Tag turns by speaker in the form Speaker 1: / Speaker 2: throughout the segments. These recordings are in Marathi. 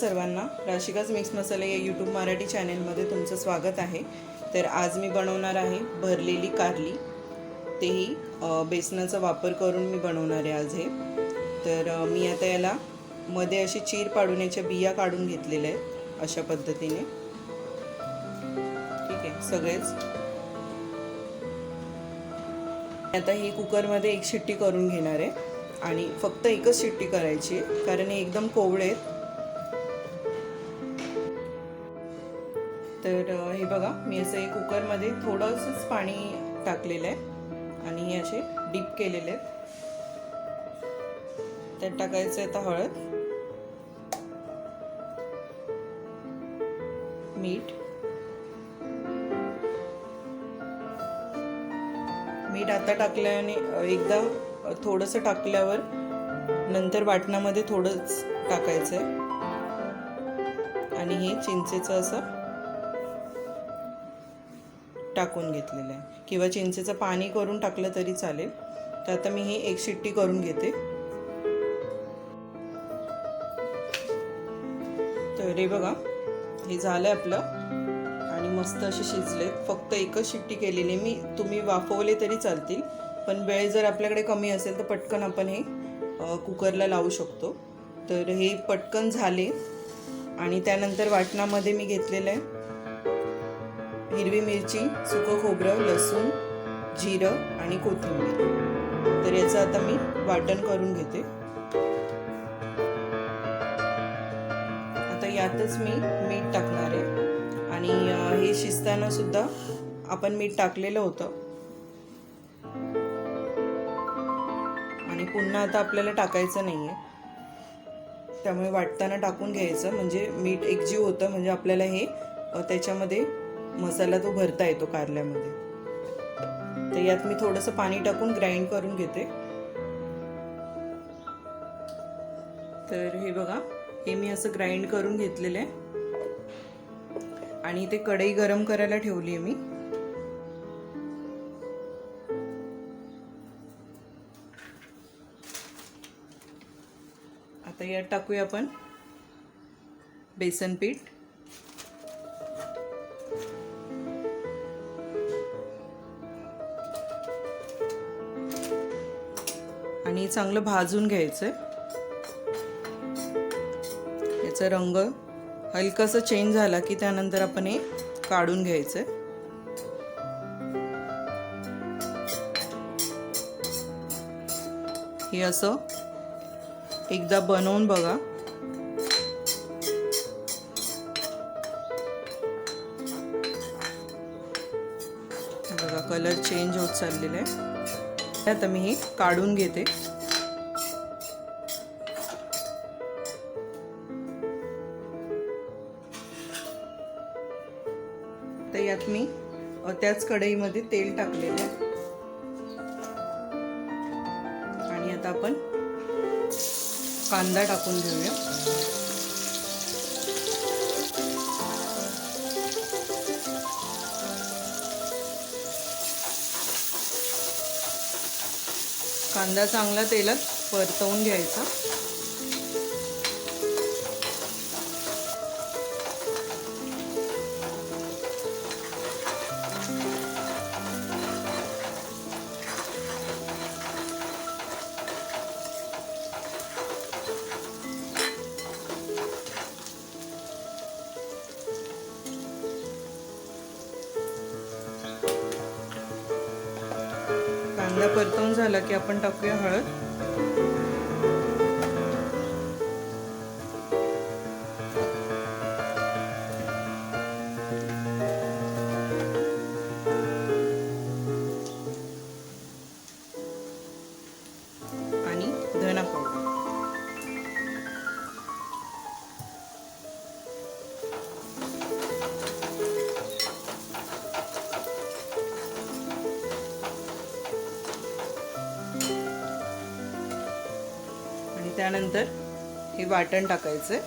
Speaker 1: सर्वांना राशिकाच मिक्स मसाले या यूट्यूब मराठी चॅनेलमध्ये तुमचं स्वागत आहे. तर आज मी बनवणार आहे भरलेली कारली. तेही बेसनाचा वापर करून मी बनवणार आहे आज हे. तर मी आता याला मध्ये अशी चीर पाडून याच्या बिया काढून घेतलेल्या आहेत अशा पद्धतीने. ठीक आहे सगळेच. आता ही कुकरमध्ये एक शिट्टी करून घेणार आहे. आणि फक्त एकच शिट्टी करायची आहे कारण हे एकदम कोवळे आहेत. तर हे बघा मी असं कुकरमध्ये थोडंसंच पाणी टाकलेलं आहे आणि हे असे डीप केलेले आहेत. त्यात टाकायचं आहे आता हळद मीठ मीठ आता टाकल्याने एकदा थोडंसं टाकल्यावर नंतर वाटणामध्ये थोडंच टाकायचं आहे आणि हे चिंचेचं असं टाकून घेतलेलं आहे. किंवा चिंचेचं पाणी करून टाकलं तरी चालेल. तर आता मी हे एक शिट्टी करून घेते. तर हे बघा हे झालं आपलं. आणि मस्त असे शिजलेत. फक्त एकच शिट्टी केलेली मी. तुम्ही वाफवले तरी चालतील. पण वेळ जर आपल्याकडे कमी असेल तर पटकन आपण हे कुकरला लावू शकतो. तर हे पटकन झाले. आणि त्यानंतर वाटणामध्ये मी घेतलेलं आहे. हिरवी मिरची सुकं खोबरं लसूण जिरं आणि कोथिंबीर. तर याचं आता मी वाटण करून घेते. आता यातच मी मीठ टाकणार आहे. आणि हे शिजताना सुद्धा आपण मीठ टाकलेलं होतं. आणि पुन्हा आता आपल्याला टाकायचं नाही आहे त्यामुळे वाटताना टाकून घ्यायचं. म्हणजे मीठ एकजीव होतं. म्हणजे आपल्याला हे त्याच्यामध्ये मसाला तो भरता येतो कारल्यामध्ये. तर यात मी थोडंसं पाणी टाकून ग्राइंड करून घेते. तर हे बघा हे मी असं ग्राइंड करून घेतलेलं आहे. आणि ते कढई गरम करायला ठेवली आहे मी. आता यात टाकूया आपण बेसन पीठ. आणि चांगलं भाजून घ्यायचं. आहे याचा रंग हलकासा चेंज झाला की त्यानंतर आपण हे काढून घ्यायचं. हे असं एकदा बनवून बघा. बघा कलर चेंज होत चाललेला आहे. आता मी हे काढून घेते. त्याच कढईमध्ये तेल टाकलेलं आहे. आणि आता आपण कांदा टाकून घेऊया. कांदा चांगला तेलात परतवून घ्यायचा. कांदा परतवून झाला की आपण टाकूया हळद. त्यानंतर हे वाटण टाकायचं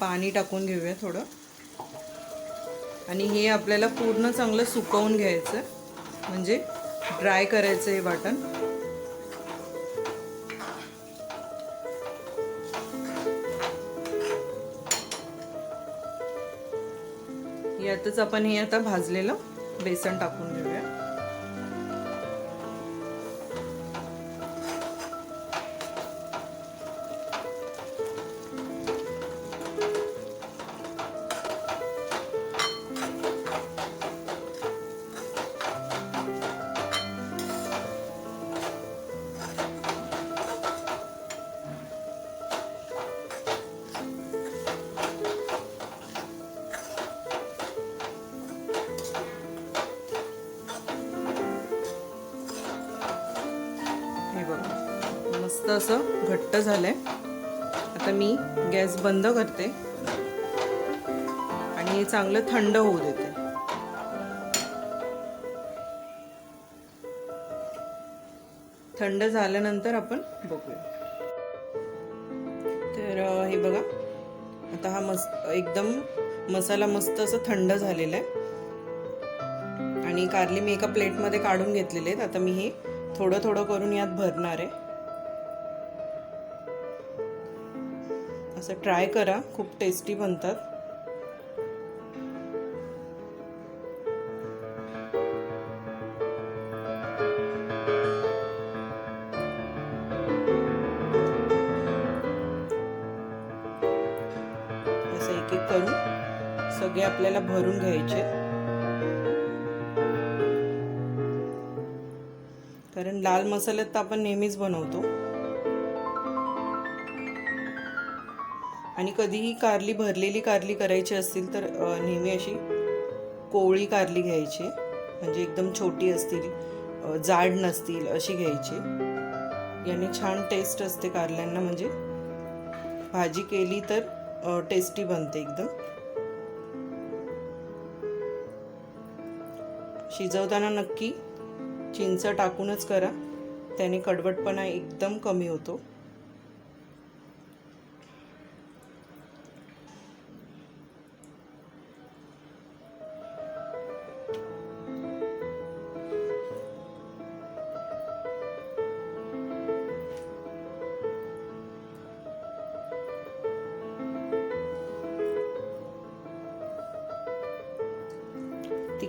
Speaker 1: पाणी टाकून घेऊया थोडं. आणि हे आपल्याला पूर्ण चांगलं सुकवून घ्यायचं. म्हणजे ड्राय करायचं हे वाटण. यातच आपण हे आता भाजलेलं बेसन टाकून घेऊया. मस्त असं घट्ट झालंय. आता मी गॅस बंद करते. आणि हे चांगलं थंड होऊ देते. थंड झाल्यानंतर आपण बघूया. तर हे बघा. आता हा मस्त एकदम मसाला मस्त असं थंड झालेला आहे. आणि कारली मी एका प्लेटमध्ये काढून घेतलेले आहेत. आता मी हे थोडं थोडं करून यात भरणार आहे. असं ट्राय करा. खूप टेस्टी बनतात. असं एक एक सगळे आपल्याला भरून घ्यायचे. कारण लाल मसाल्यात तर आपण नेहमीच बनवतो. आणि कधीही कारली भरलेली कारली करायची असतील तर नेहमी अशी कोवळी कारली घ्यायची. म्हणजे एकदम छोटी असतील जाड नसतील अशी घ्यायची. याने छान टेस्ट असते कारल्यांना. म्हणजे भाजी केली तर टेस्टी बनते एकदम. शिजवताना नक्की चिंच टाकूनच करा. त्याने कडवटपणा एकदम कमी होतो.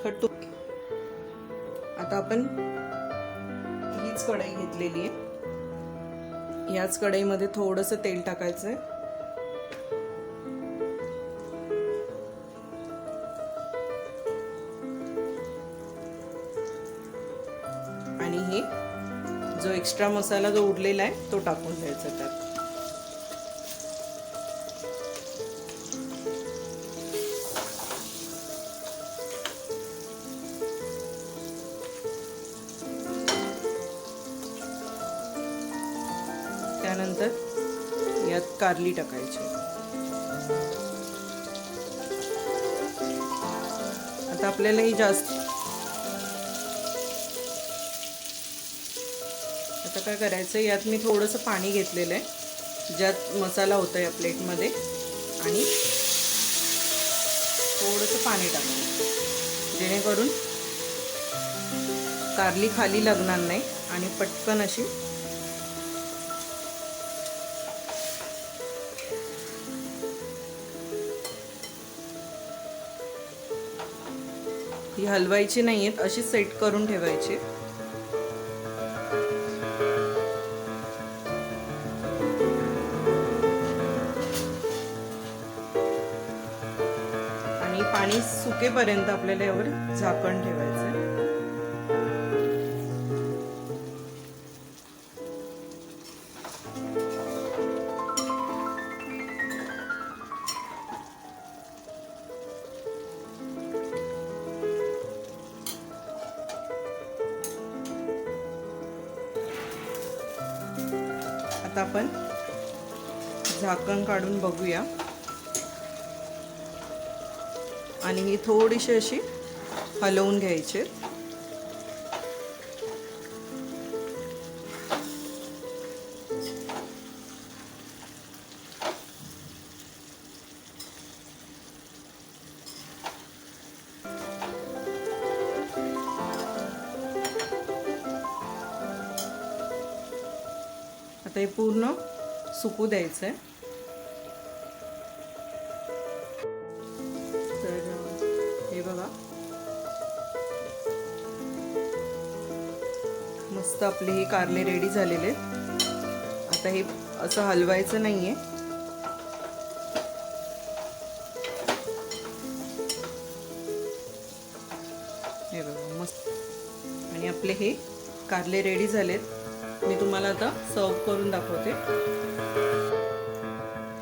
Speaker 1: तिखट तूप आता आपण हीच कढई घेतलेली आहे. याच कढईमध्ये थोडंसं तेल टाकायचं आहे आणि हे जो एक्स्ट्रा मसाला जो उरलेला आहे तो टाकून द्यायचा त्यात. त्यानंतर यात कारली टाकायची. आता आपल्याला ही जास्त आता काय करायचं यात मी थोडंसं पाणी घेतलेलं आहे. ज्यात मसाला होता या प्लेटमध्ये. आणि थोडंसं पाणी टाकायचं जेणेकरून कारली खाली लागणार नाही आणि पटकन अशी ही हलवायची नाही आहेत अशी सेट करून ठेवायची. आणि पाणी सुकेपर्यंत आपल्याला यावर झाकण ठेवायचं आता आपण झाकण काढून बघूया. आणि ही थोडीशी अशी हलवून घ्यायची. आता हे पूर्ण सुकू द्यायचं आहे तर हे बघा. मस्त आपले हे कारले रेडी झालेले आहेत. आता हे असं हलवायचं नाही आहे हे बघा मस्त. आणि आपले हे कारले रेडी झालेत. मी तुम्हाला आता सर्व करून दाखवते.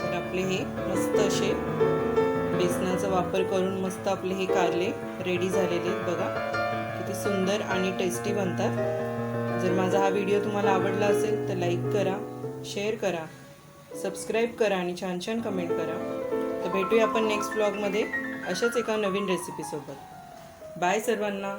Speaker 1: तर आपले हे मस्त असे बेसनाचा वापर करून मस्त आपले हे कारले रेडी झालेले आहेत बघा. किती सुंदर आणि टेस्टी बनतात. जर माझा हा व्हिडिओ तुम्हाला आवडला असेल तर लाईक करा शेअर करा सबस्क्राईब करा आणि छान छान कमेंट करा. तर भेटूया आपण नेक्स्ट ब्लॉगमध्ये अशाच एका नवीन रेसिपीसोबत बाय सर्वांना.